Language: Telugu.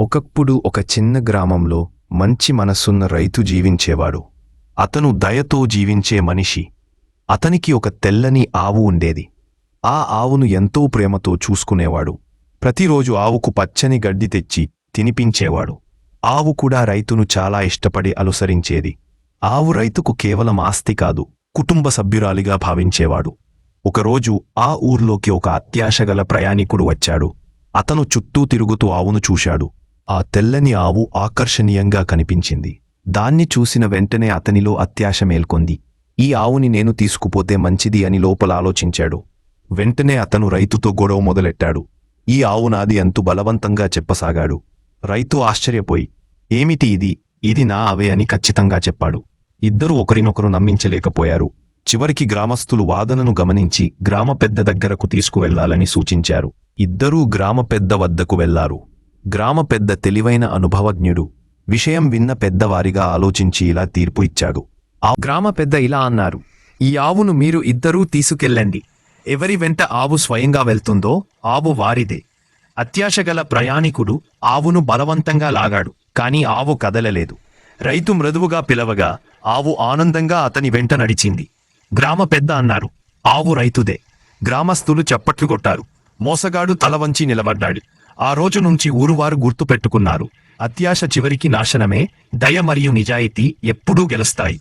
ఒకప్పుడు ఒక చిన్న గ్రామంలో మంచి మనస్సున్న రైతు జీవించేవాడు. అతను దయతో జీవించే మనిషి. అతనికి ఒక తెల్లని ఆవు ఉండేది. ఆ ఆవును ఎంతో ప్రేమతో చూసుకునేవాడు. ప్రతిరోజు ఆవుకు పచ్చని గడ్డి తెచ్చి తినిపించేవాడు. ఆవు కూడా రైతును చాలా ఇష్టపడి అనుసరించేది. ఆవు రైతుకు కేవలం ఆస్తి కాదు కుటుంబ సభ్యురాలిగా భావించేవాడు. ఒకరోజు ఆ ఊర్లోకి ఒక అత్యాశగల ప్రయాణికుడు వచ్చాడు. అతను చుట్టూ తిరుగుతూ ఆవును చూశాడు. ఆ తెల్లని ఆవు ఆకర్షణీయంగా కనిపించింది. దాన్ని చూసిన వెంటనే అతనిలో అత్యాశ మేల్కొంది. ఈ ఆవుని నేను తీసుకుపోతే మంచిది అని లోపల ఆలోచించాడు. వెంటనే అతను రైతుతో గొడవ మొదలెట్టాడు. ఈ ఆవు నాది అంతు బలవంతంగా చెప్పసాగాడు. రైతు ఆశ్చర్యపోయి ఏమిటి ఇది? ఇది నా అవే అని ఖచ్చితంగా చెప్పాడు. ఇద్దరూ ఒకరినొకరు నమ్మించలేకపోయారు. చివరికి గ్రామస్తులు వాదనను గమనించి గ్రామ పెద్ద దగ్గరకు తీసుకువెళ్ళాలని సూచించారు. ఇద్దరూ గ్రామ పెద్ద వద్దకు వెళ్ళారు. గ్రామ పెద్ద తెలివైన అనుభవజ్ఞుడు విషయం విన్న పెద్దవారిగా ఆలోచించి ఇలా తీర్పు ఇచ్చాడు. ఆ గ్రామ పెద్ద ఇలా అన్నారు ఈ ఆవును మీరు ఇద్దరూ తీసుకెళ్ళండి. ఎవరి వెంట ఆవు స్వయంగా వెళ్తుందో ఆవు వారిదే. అత్యాశగల ప్రయాణికుడు ఆవును బలవంతంగా లాగాడు కాని ఆవు కదలలేదు. రైతు మృదువుగా పిలవగా ఆవు ఆనందంగా అతని వెంట నడిచింది. గ్రామ పెద్ద అన్నారు ఆవు రైతుదే. గ్రామస్తులు చప్పట్లు కొట్టారు. మోసగాడు తల వంచి నిలబడ్డాడు. ఆ రోజు నుంచి ఊరువారు గుర్తుపెట్టుకున్నారు. అత్యాశ చివరికి నాశనమే దయ మరియు నిజాయితీ ఎప్పుడూ గెలుస్తాయి.